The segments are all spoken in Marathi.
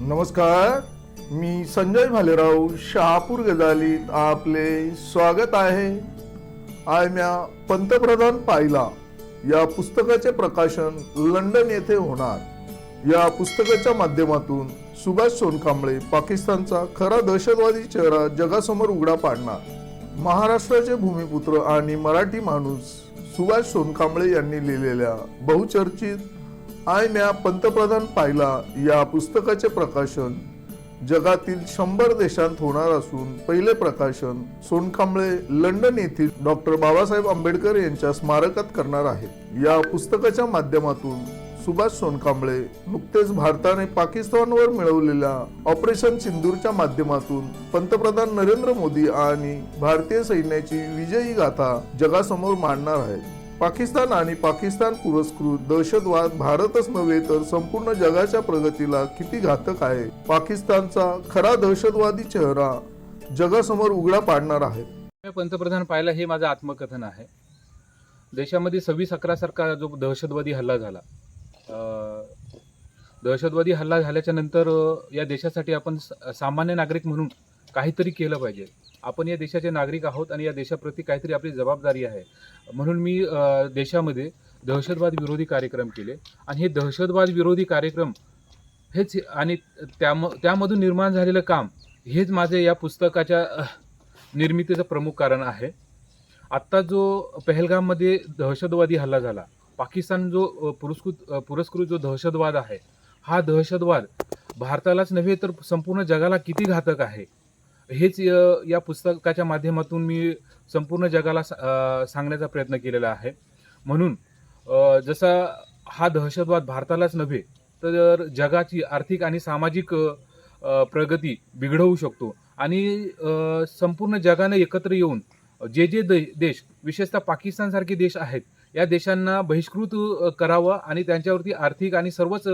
नमस्कार मी संजय भालेराव शहापूर गजालीत आपले स्वागत आहे. आम्या पंतप्रधान पाहिला या पुस्तकाचे प्रकाशन लंडन येथे होणार. या पुस्तकाच्या माध्यमातून सुभाष सोनकांबळे पाकिस्तानचा खरा दहशतवादी चेहरा जगासमोर उघडा पाडणार. महाराष्ट्राचे भूमिपुत्र आणि मराठी माणूस सुभाष सोनकांबळे यांनी लिहिलेल्या बहुचर्चित आय म्या पंतप्रधान पाहिला या पुस्तकाचे प्रकाशन. जगातील शंभर देशांत होणार असून पहिले प्रकाशन सोनखांबळे लंडन येथील डॉक्टर बाबासाहेब आंबेडकर यांच्या स्मारकात करणार आहेत या पुस्तकाच्या माध्यमातून सुभाष सोनकांबळे नुकतेच भारताने पाकिस्तानवर मिळवलेल्या ऑपरेशन सिंदूरच्या माध्यमातून पंतप्रधान नरेंद्र मोदी आणि भारतीय सैन्याची विजयी गाथा जगासमोर मांडणार आहेत पाकिस्तान आणि पाकिस्तान पुरस्कृत दहशतवाद भारतच नव्हे तर संपूर्ण जगाच्या प्रगतीला किती घातक आहे. पाकिस्तानचा खरा दहशतवादी चेहरा जगासमोर उघडा पाडणार आहे. पंतप्रधान पाहिला हे माझं आत्मकथन आहे. देशामध्ये सव्वीस अकरासारखा जो दहशतवादी हल्ला झाला दहशतवादी हल्ला झाल्याच्यानंतर या देशासाठी आपण सामान्य नागरिक म्हणून काहीतरी केलं पाहिजे. आपण या देशाचे नागरिक आहोत आणि या देशाप्रती काहीतरी आपली जबाबदारी आहे. म्हणून मी देशामध्ये दहशतवाद विरोधी कार्यक्रम केले. आणि हे दहशतवाद विरोधी कार्यक्रम हेच आणि त्याम त्यामधून निर्माण झालेलं काम हेच माझे या पुस्तकाच्या निर्मितीचं प्रमुख कारण आहे. आत्ता जो पहलगाममध्ये दहशतवादी हल्ला झाला पाकिस्तान जो पुरस्कृत पुरस्कृत जो दहशतवाद आहे हा दहशतवाद भारतालाच नव्हे तर संपूर्ण जगाला किती घातक आहे? हेच या पुस्तकाच्या माध्यमातून मी संपूर्ण जगाला सा- सांगण्याचा प्रयत्न केलेला आहे. म्हणून जसा हा दहशतवाद भारतालाच नव्हे तर जगाची आर्थिक आणि सामाजिक प्रगती बिघडवू शकतो. आणि संपूर्ण जगाने एकत्र येऊन जे जे देश विशेषतः पाकिस्तानसारखे देश आहेत या देशांना बहिष्कृत करावं आणि त्यांच्यावरती आर्थिक आणि सर्वच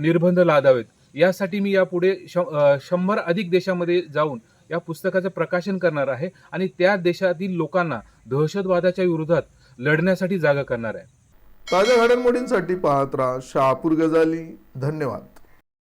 निर्बंध लादावेत. यासाठी मी यापुढे श शंभर अधिक देशामध्ये जाऊन या पुस्तकाचं प्रकाशन करणार आहे आणि त्या देशातील लोकांना दहशतवादाच्या विरोधात लढण्यासाठी जागा करणार आहे. ताज्या घडामोडींसाठी पाहत राहा शहापूर गजाली धन्यवाद.